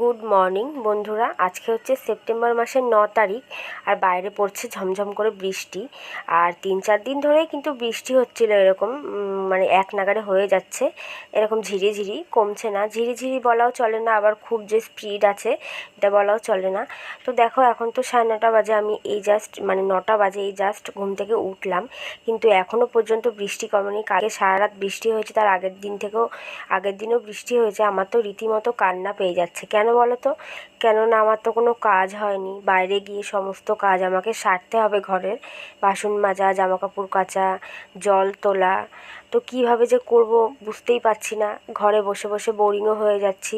Good morning বন্ধুরা। আজকে হচ্ছে সেপ্টেম্বর মাসের ন তারিখ আর বাইরে পড়ছে ঝমঝম করে বৃষ্টি। আর তিন চার দিন ধরেই কিন্তু বৃষ্টি হচ্ছিল এরকম মানে এক নাগারে হয়ে যাচ্ছে। এরকম ঝিরিঝিরি কমছে না। ঝিরিঝিরি বলাও চলে না, আবার খুব যে স্পিড আছে এটা বলাও চলে না। তো দেখো, এখন তো সাড়ে নটা বাজে, আমি এই জাস্ট মানে নটা বাজে, এই জাস্ট ঘুম থেকে উঠলাম। কিন্তু এখনও পর্যন্ত বৃষ্টি কমেনি। কালকে সারা রাত বৃষ্টি হয়েছে, তার আগের দিন থেকেও, আগের দিনও বৃষ্টি হয়েছে। আমার তো রীতিমতো কান্না পেয়ে যাচ্ছে। কেন বলো তো কেননা আমার তো কোনো কাজ হয়নি। বাইরে গিয়ে সমস্ত কাজ আমাকে সারতে হবে ঘরের। বাসন মাজা জামা কাপড় কাচা, জল তোলা। তো কীভাবে যে করব বুঝতেই পারছি না। ঘরে বসে বসে বোরিংও হয়ে যাচ্ছি।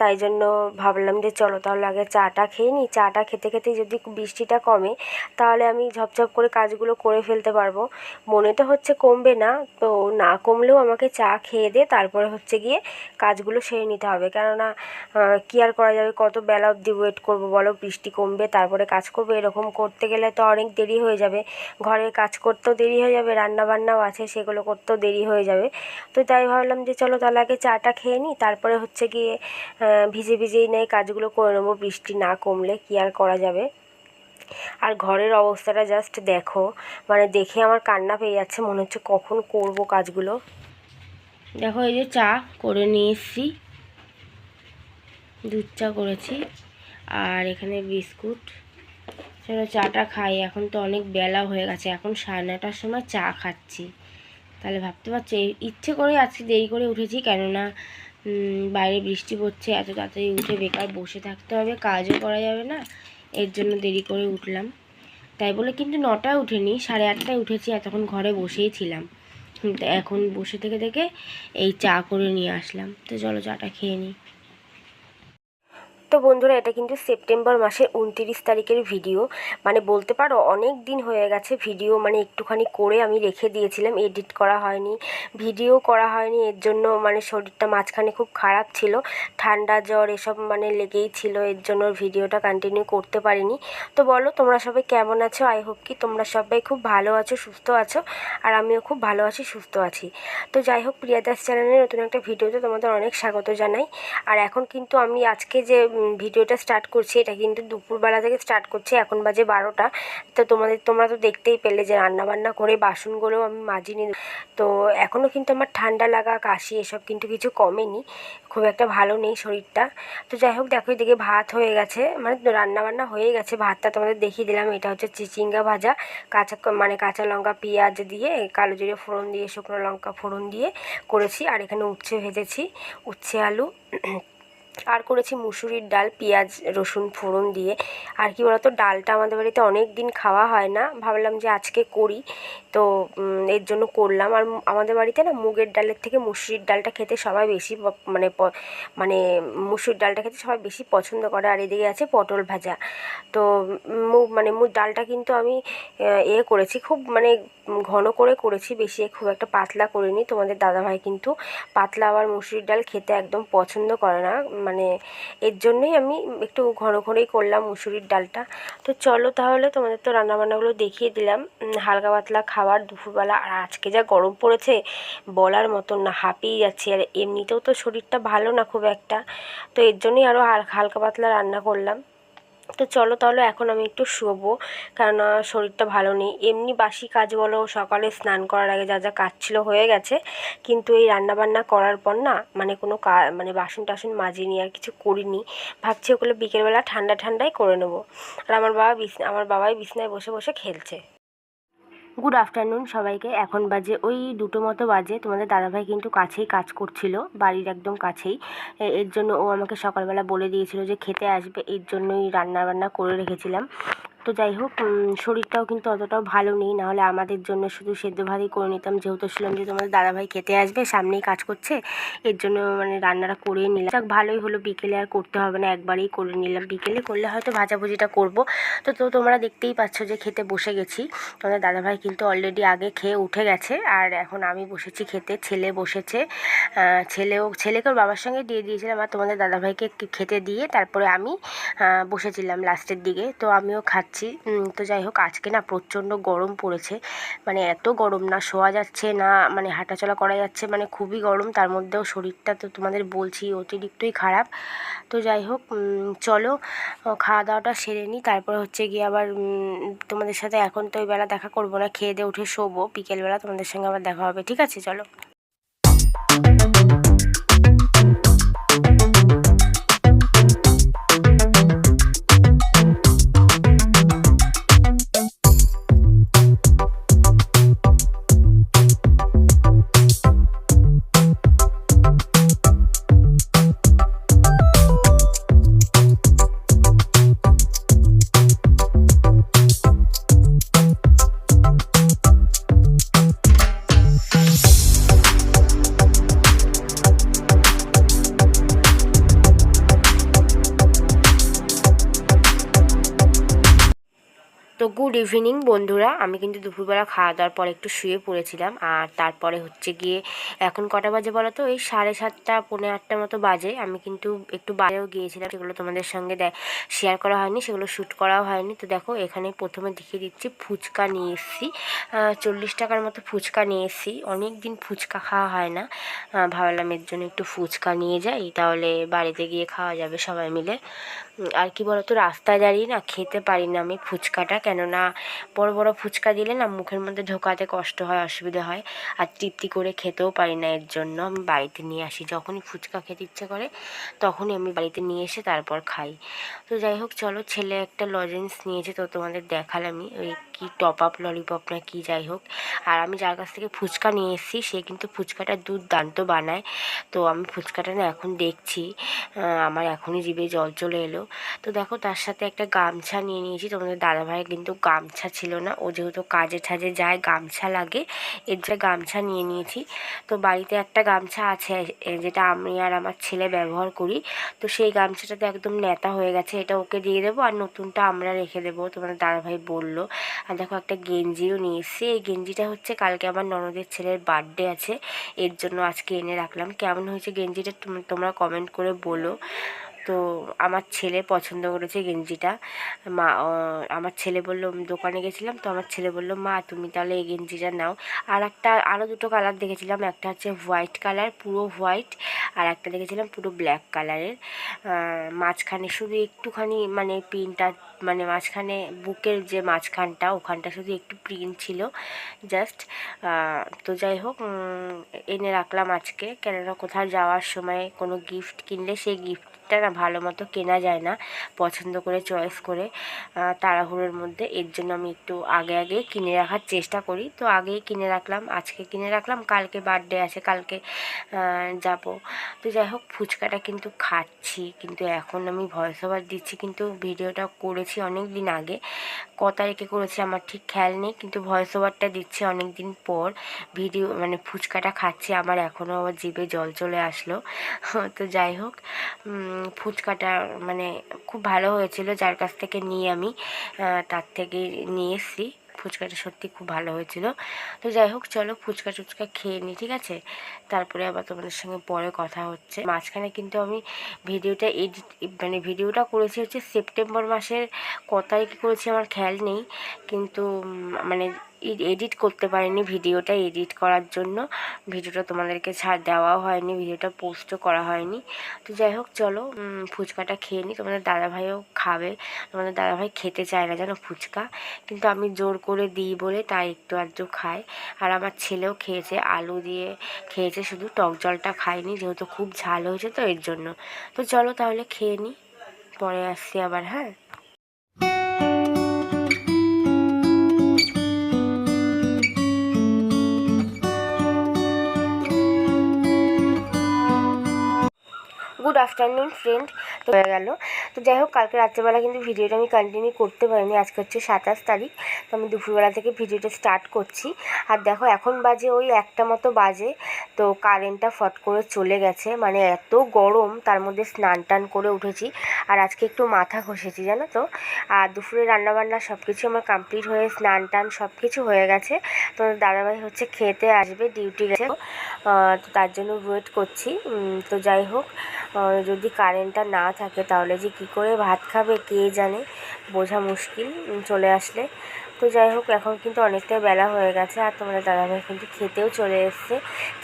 তাই জন্য ভাবলাম যে চলো তাহলে আগে চাটা খেয়ে নিই। চাটা খেতে খেতে যদি বৃষ্টিটা কমে, তাহলে আমি ঝপঝপ করে কাজগুলো করে ফেলতে পারব। মনে তো হচ্ছে কমবে না। তো না কমলেও আমাকে চা খেয়ে দিয়ে তারপরে হচ্ছে গিয়ে কাজগুলো সেরে নিতে হবে। কেননা কি আর করা যাবে? কত বেলা অবধি ওয়েট করব, বলো বৃষ্টি কমবে, তারপরে কাজ করব, এরকম করতে গেলে তো অনেক দেরি হয়ে যাবে। ঘরের কাজ করতেও দেরি হয়ে যাবে রান্না বান্নাও আছে, সেগুলো করতেও দেরি হয়ে যাবে। তো তাই ভাবলাম যে চলো তাহলে আগে চাটা খেয়ে নিই তারপরে হচ্ছে গিয়ে ভিজে ভিজেই নেই কাজগুলো করে নেব, বৃষ্টি না কমলে কি আর করা যাবে? আর ঘরের অবস্থাটা জাস্ট দেখো মানে দেখে আমার কান্না পেয়ে যাচ্ছে, মনে হচ্ছে কখন করব কাজগুলো। দেখো এই যে চা করে নিয়ে এসছি। দুধ চা করেছি। আর এখানে বিস্কুট। চলো চাটা খাই। এখন তো অনেক বেলা হয়ে গেছে। এখন সাড়ে নটার সময় চা খাচ্ছি। তাহলে ভাবতে পারছ ইচ্ছে করে আজকে দেরি করে উঠেছি কেননা বাইরে বৃষ্টি পড়ছে। এত তাড়াতাড়ি উঠে বেকার বসে থাকতে হবে, কাজও করা যাবে না। এর জন্য দেরি করে উঠলাম। তাই বলে কিন্তু নটায় উঠেনি, সাড়ে আটটায় উঠেছি। এতক্ষণ ঘরে বসেই ছিলাম। এখন বসে থেকে থেকে এই চা করে নিয়ে আসলাম। তো চলো চাটা খেয়ে নিই। তো বন্ধুরা, এটা কিন্তু সেপ্টেম্বর মাসের উনতিরিশ তারিখের ভিডিও। মানে বলতে পারো, অনেক দিন হয়ে গেছে ভিডিও মানে একটুখানি করে আমি রেখে দিয়েছিলাম, এডিট করা হয়নি, ভিডিও করা হয়নি, এর জন্য মানে শরীরটা মাঝখানে খুব খারাপ ছিল, ঠান্ডা জ্বর এসব মানে লেগেই ছিল, এর জন্য ভিডিওটা কন্টিনিউ করতে পারিনি। তো বলো, তোমরা সবাই কেমন আছো? আই হোপ কি তোমরা সবাই খুব ভালো আছো, সুস্থ আছো, আর আমিও খুব ভালো আছি, সুস্থ আছি। তো যাই হোক, প্রিয়া দাস চ্যানেলের নতুন একটা ভিডিওতে তোমাদের অনেক স্বাগত জানাই। আর এখন কিন্তু আমি আজকে যে ভিডিওটা স্টার্ট করছি, এটা কিন্তু দুপুরবেলা থেকে স্টার্ট করছি, এখন বাজে বারোটা। তো তোমাদের, তোমরা তো দেখতেই পেলে যে রান্নাবান্না করে বাসনগুলোও আমি মাজিনি। তো এখনও কিন্তু আমার ঠান্ডা লাগা, কাশি এসব কিন্তু কিছু কমেনি। খুব একটা ভালো নেই শরীরটা। তো যাই হোক, দেখো এদিকে ভাত হয়ে গেছে মানে রান্নাবান্না হয়ে গেছে। ভাতটা তোমাদের দেখিয়ে দিলাম, এটা হচ্ছে চিচিঙ্গা ভাজা। কাঁচা মানে কাঁচা লঙ্কা, পেঁয়াজ দিয়ে, কালো জিরে ফোড়ন দিয়ে, শুকনো লঙ্কা ফোড়ন দিয়ে করেছি। আর এখানে উচ্ছে ভেজেছি, উচ্ছে আলু। আর করেছি মুসুরির ডাল, পেঁয়াজ, রসুন ফোড়ন দিয়ে। আর কি বলতো, ডালটা আমাদের বাড়িতে অনেক দিন খাওয়া হয় না। ভাবলাম যে আজকে করি। তো এর জন্য করলাম। আর আমাদের বাড়িতে না মুগের ডালের থেকে মুসুরির ডালটা খেতে সবাই বেশি মানে মানে মুসুরির ডালটা খেতে সবাই বেশি পছন্দ করে। আর এদিকে আছে পটল ভাজা। তো মানে ডালটা কিন্তু আমি এ করেছি। খুব মানে ঘন করে করেছি, বেশি খুব একটা পাতলা করিনি। তোমাদের দাদাভাই কিন্তু পাতলা আবার মুসুরির ডাল খেতে একদম পছন্দ করে না। মানে এর জন্যই আমি একটু ঘন ঘনই করলাম মুসুরির ডালটা। তো চলো তাহলে তোমাদের তো রান্নাবান্নাগুলো দেখিয়ে দিলাম। হালকা পাতলা খাবার, দুপুরবেলা আর আজকে যা গরম পড়েছে বলার মতন না, হাঁপিয়ে যাচ্ছে। আর এমনিতেও তো শরীরটা ভালো না খুব একটা। তো এর জন্যই আরও হালকা পাতলা রান্না করলাম। তো চলো তাহলে এখন আমি একটু শোবো কারণ শরীরটা ভালো নেই। এমনি বাসি কাজ বলো, সকালে স্নান করার আগে যা যা কাজ ছিল হয়ে গেছে, কিন্তু এই রান্নাবান্না করার পর না মানে কোনো কা মানে বাসন টাসন মাজিনি, আর কিছু করিনি। ভাবছি ওগুলো বিকেলবেলা ঠান্ডা ঠান্ডাই করে নেব। আর আমার বাবা বিছনা আমার বাবাই বিছনায় বসে বসে খেলছে। গুড আফটারনুন সবাইকে। এখন বাজে ওই দুটো মতো বাজে। তোমাদের দাদাভাই কিন্তু কাছেই কাজ করছিল, বাড়ির একদম কাছেই। এর জন্য ও আমাকে সকালবেলা বলে দিয়েছিল যে খেতে আসবে, এর জন্যই রান্না বান্না করে রেখেছিলাম। তো যাই হোক শরীরটাও কিন্তু অতটাও ভালো নেই। নাহলে আমাদের জন্য শুধু সেদ্ধ ভাতই করে নিতাম। যেহেতু ছিলাম যে তোমাদের দাদাভাই খেতে আসবে, সামনেই কাজ করছে। এর জন্য মানে রান্নাটা করে নিলাম। যাক, ভালোই হলো। বিকেলে আর করতে হবে না, একবারেই করে নিলাম। বিকেলে করলে হয়তো ভাজাভুজিটা করব। তো তো তোমরা দেখতেই পাচ্ছ যে খেতে বসে গেছি। তোমাদের দাদাভাই কিন্তু অলরেডি আগে খেয়ে উঠে গেছে। আর এখন আমি বসেছি খেতে। ছেলে বসেছে। ছেলেও, ছেলেকে বাবার সঙ্গে দিয়ে দিয়েছিলাম। আর তোমাদের দাদাভাইকে খেতে দিয়ে তারপরে আমি বসেছিলাম লাস্টের দিকে। তো আমিও খাচ্ছি। খাচ্ছি তো যাই হোক, আজকে না প্রচণ্ড গরম পড়েছে। মানে এত গরম না, শোয়া যাচ্ছে না মানে হাঁটাচলা করা যাচ্ছে মানে খুবই গরম। তার মধ্যেও শরীরটা তো তোমাদের বলছি, অতিরিক্তই খারাপ। তো যাই হোক চলো খাওয়া দাওয়াটা সেরে নিই। তারপর হচ্ছে গিয়ে আবার তোমাদের সাথে এখন তো ওই বেলা দেখা করব না, খেয়ে দিয়ে উঠে শোবো। বিকেলবেলা তোমাদের সঙ্গে আবার দেখা হবে, ঠিক আছে? চলো। তো গুড ইভিনিং বন্ধুরা। আমি কিন্তু দুপুরবেলা খাওয়া দাওয়ার পর একটু শুয়ে পড়েছিলাম। আর তারপরে হচ্ছে গিয়ে এখন কটা বাজে বলো তো? এই সাড়ে সাতটা, পৌনে আটটা মতো বাজে। আমি কিন্তু একটু বাইরেও গিয়েছিলাম, সেগুলো তোমাদের সঙ্গে শেয়ার করা হয়নি, সেগুলো শ্যুট করাও হয়নি। তো দেখো, এখানে প্রথমে দেখিয়ে দিচ্ছি, ফুচকা নিয়ে এসেছি। চল্লিশ টাকার মতো ফুচকা নিয়ে এসেছি। অনেক দিন ফুচকা খাওয়া হয় না। ভাবলাম এর জন্য একটু ফুচকা নিয়ে যাই। তাহলে বাড়িতে গিয়ে খাওয়া যাবে সবাই মিলে। আর কি বলতো, রাস্তায় দাঁড়িয়ে না খেতে পারি না আমি ফুচকাটা। কেননা বড় বড় ফুচকা দিলে না মুখের মধ্যে ঢোকাতে কষ্ট হয়, অসুবিধা হয়। আর তৃপ্তি করে খেতেও পারি না এর জন্য। আমি বাড়িতে নিয়ে আসি, যখনই ফুচকা খেতে ইচ্ছে করে তখনই আমি বাড়িতে নিয়ে এসে তারপর খাই। তো যাই হোক, চলো ছেলে একটা লজেন্স নিয়েছে তো তোমাদের দেখালামই। ওই কি টপ আপ ললিপপ না কি যাই হোক। আর আমি যার কাছ থেকে ফুচকা নিয়ে এসেছি, সে কিন্তু ফুচকাটা দুর্দান্ত বানায়। তো আমি ফুচকাটা না এখন দেখছি। আমার এখনই জিভে জল চলে এলো। তো দেখো তার সাথে একটা গামছা নিয়ে নিয়েছি। তোমাদের দাদাভাই কিন্তু গামছা ছিল না। ও যেহেতু কাজে ঠাজে যায়, গামছা লাগে, এর যে গামছা নিয়ে নিয়েছি। তো বাড়িতে একটা গামছা আছে যেটা আমি আর আমার ছেলে ব্যবহার করি। তো সেই গামছাটা তো একদম নেতা হয়ে গেছে, এটা ওকে দিয়ে দেবো আর নতুনটা আমরা রেখে দেবো, তোমাদের দাদাভাই বলল। আর দেখো একটা গেঞ্জিও নিয়ে এসেছি। এই গেঞ্জিটা হচ্ছে কালকে আমার ননদের ছেলের বার্থডে আছে, এর জন্য আজকে এনে রাখলাম। কেমন হয়েছে গেঞ্জিটা তোম- তোমরা কমেন্ট করে বলো। তো আমার ছেলে পছন্দ করেছে গেঞ্জিটা। মা আমার ছেলে বলল, দোকানে গেছিলাম তো আমার ছেলে বলল, মা, তুমি তাহলে এই গেঞ্জিটা নাও। আর একটা আরও দুটো কালার দেখেছিলাম, একটা হচ্ছে হোয়াইট কালার পুরো হোয়াইট আর একটা দেখেছিলাম পুরো ব্ল্যাক কালারের মাঝখানে শুধু একটুখানি মানে প্রিন্টটা মানে মাঝখানে বুকের যে মাঝখানটা, ওখানটা শুধু একটু প্রিন্ট ছিল জাস্ট তো যাই হোক এনে রাখলাম আজকে। কেননা কোথাও যাওয়ার সময় কোনো গিফট কিনলে সেই গিফটটা না ভালো মতো কেনা যায় না, পছন্দ করে চয়েস করে তাড়াহুড়োর মধ্যে। এর জন্য আমি একটু আগে আগে কিনে রাখার চেষ্টা করি। তো আগেই কিনে রাখলাম, আজকে কিনে রাখলাম, কালকে বার্থডে আছে, কালকে যাব। তো যাই হোক, ফুচকাটা কিন্তু খাচ্ছি, কিন্তু এখন আমি ভয়েস ওভার দিচ্ছি, কিন্তু ভিডিওটা করেছি অনেক দিন আগে। ক তারিখে করেছি আমার ঠিক খেয়াল নেই, কিন্তু ভয়েস ওভারটা দিচ্ছি অনেক দিন পর। ভিডিও মানে ফুচকাটা খাচ্ছি, আমার এখনও আবার জিভে জল চলে আসলো। তো যাই হোক ফুচকাটা মানে খুব ভালো হয়েছিল, যার কাছ থেকে নিয়ে আমি তার থেকে নিয়ে এসেছি। ফুচকাটা সত্যি খুব ভালো হয়েছিল। তো যাই হোক, চলো ফুচকা টুচকা খেয়ে নিই ঠিক আছে? তারপরে আবার তোমাদের সঙ্গে পরে কথা হচ্ছে। মাঝখানে কিন্তু আমি ভিডিওটা এডিট মানে ভিডিওটা করেছি হচ্ছে সেপ্টেম্বর মাসের, ক তারিখে করেছি আমার খেয়াল নেই। কিন্তু মানে এডিট করতে পারিনি, ভিডিওটা এডিট করার জন্য। ভিডিওটা তোমাদেরকে ছাড় দেওয়াও হয়নি, ভিডিওটা পোস্টও করা হয়নি। তো যাই হোক, চলো ফুচকাটা খেয়ে নিই তোমাদের দাদাভাইও খাবে। তোমাদের দাদাভাই খেতে চায় না, জানো, ফুচকা। কিন্তু আমি জোর করে দিই বলে তাই একটু আধটু খায়। আর আমার ছেলেও খেয়েছে, আলু দিয়ে খেয়েছে, শুধু টক জলটা খায়নি, যেহেতু খুব ঝাল হয়েছে তো এর জন্য। তো চলো তাহলে খেয়ে নিই পরে আসছি আবার হ্যাঁ? গুড আফটারনুন ফ্রেন্ড তো হয়ে গেল। তো যাই হোক, কালকে রাত্রেবেলা কিন্তু ভিডিওটা আমি কন্টিনিউ করতে পারিনি, আজকে হচ্ছে সাতাশ তারিখ, তো আমি দুপুরবেলা থেকে ভিডিওটা স্টার্ট করছি। আর দেখো, এখন বাজে ওই একটা মতো বাজে তো কারেন্টটা ফট করে চলে গেছে। মানে এত গরম, তার মধ্যে স্নান টান করে উঠেছি। আর আজকে একটু মাথা ঘষেছি, জানো তো? আর দুপুরে রান্নাবান্না সব কিছু আমার কমপ্লিট হয়ে, স্নান টান সব কিছু হয়ে গেছে। তো দাদাভাই হচ্ছে খেতে আসবে ডিউটি গেছে। তো তার জন্য ওয়েট করছি। তো যাই হোক যদি কারেন্টটা না থাকে তাহলে যে কী করে ভাত খাবে, কে জানে? বোঝা মুশকিল, চলে আসলে। তো যাই হোক, এখন কিন্তু অনেকটাই বেলা হয়ে গেছে আর তোমাদের দাদাভাই কিন্তু খেতেও চলে এসছে।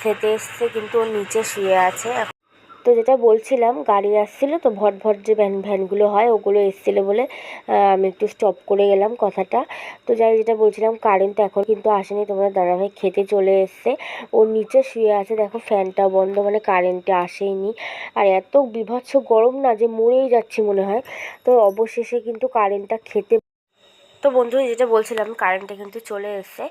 খেতে এসছে কিন্তু ও নিচে শুয়ে আছে। তো যেটা বলছিলাম, গাড়ি আসছিল তো, ভট ভট যে ভ্যান, ভ্যানগুলো হয়, ওগুলো এসছিলো বলে আমি একটু স্টপ করে গেলাম কথাটা। তো যাই যেটা বলছিলাম কারেন্ট এখন কিন্তু আসেনি, তোমাদের দাদাভাই খেতে চলে এসছে। ও নিচে শুয়ে আছে, দেখো ফ্যানটা বন্ধ মানে কারেন্টে আসেইনি আর এত বিভৎস গরম না, যে মরেই যাচ্ছি মনে হয়। তো অবশেষে কিন্তু কারেন্টটা খেতে তো বন্ধু যেটা বলছিলাম কারেন্টটা কিন্তু চলে এসছে।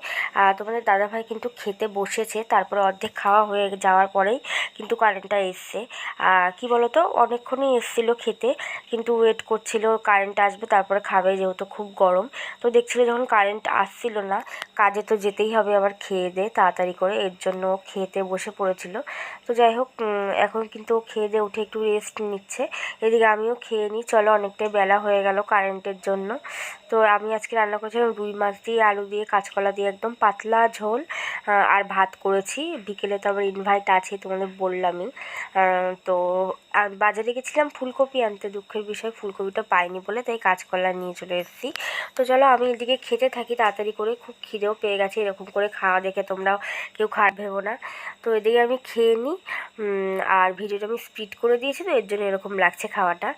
তোমাদের দাদাভাই কিন্তু খেতে বসেছে, তারপরে অর্ধেক খাওয়া হয়ে যাওয়ার পরেই কিন্তু কারেন্টটা এসছে। কী বলতো, অনেকক্ষণই এসছিল খেতে, কিন্তু ওয়েট করছিল কারেন্ট আসবে, তারপরে খাবে যেহেতু খুব গরম। তো দেখছিল যখন কারেন্ট আসছিল না, কাজে তো যেতেই হবে, আবার খেয়ে দে, তাড়াতাড়ি করে, এর জন্য খেতে বসে পড়েছিল। তো যাই হোক এখন কিন্তু খেয়ে দিয়ে উঠে একটু রেস্ট নিচ্ছে। এদিকে আমিও খেয়ে নিই, চলো, অনেকটাই বেলা হয়ে গেল কারেন্টের জন্য। তো আমি আজকে রান্না করেছিলাম রুই মাছ দিয়ে, আলু দিয়ে, কাঁচকলা দিয়ে, একদম পাতলা ঝোল। আর ভাত করেছি। বিকেলে তো আবার ইনভাইট আছে, তোমাদের বললামই। তো আর বাজারে গেছিলাম ফুলকপি আনতে, দুঃখের বিষয়, ফুলকপিটা পাইনি বলে তাই কাঁচকলা নিয়ে চলে এসেছি। তো চলো আমি এদিকে খেতে থাকি তাড়াতাড়ি করে, খুব খিদেও পেয়ে গেছে, এরকম করে খাওয়া দেখে তোমরাও কেউ খারাপ ভেবো না। তো এদিকে আমি খেয়ে নিই আর ভিডিওটা আমি স্পিড করে দিয়েছি, তো এর জন্য এরকম লাগছে খাওয়াটা।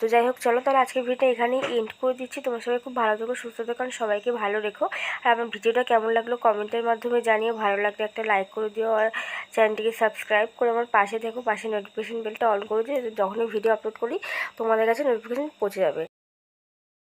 তো যাই হোক, চলো তাহলে আজকের ভিডিওটা এখানেই এন্ড করে দিচ্ছি। তোমার সবাই খুব ভালো থেকো, সুস্থ থেকো সবাইকে ভালো রেখো। আর আমার ভিডিওটা কেমন লাগল কমেন্টের মাধ্যমে জানিয়ে ভালো লাগলে একটা লাইক করে দিও, আর চ্যানেলটিকে সাবস্ক্রাইব করে আমার পাশে থেকো, পাশে নোটিফিকেশন বেলটা অন করে দিয়ে যখনই ভিডিও আপলোড করি তোমাদের কাছে নোটিফিকেশান পৌঁছে যাবে।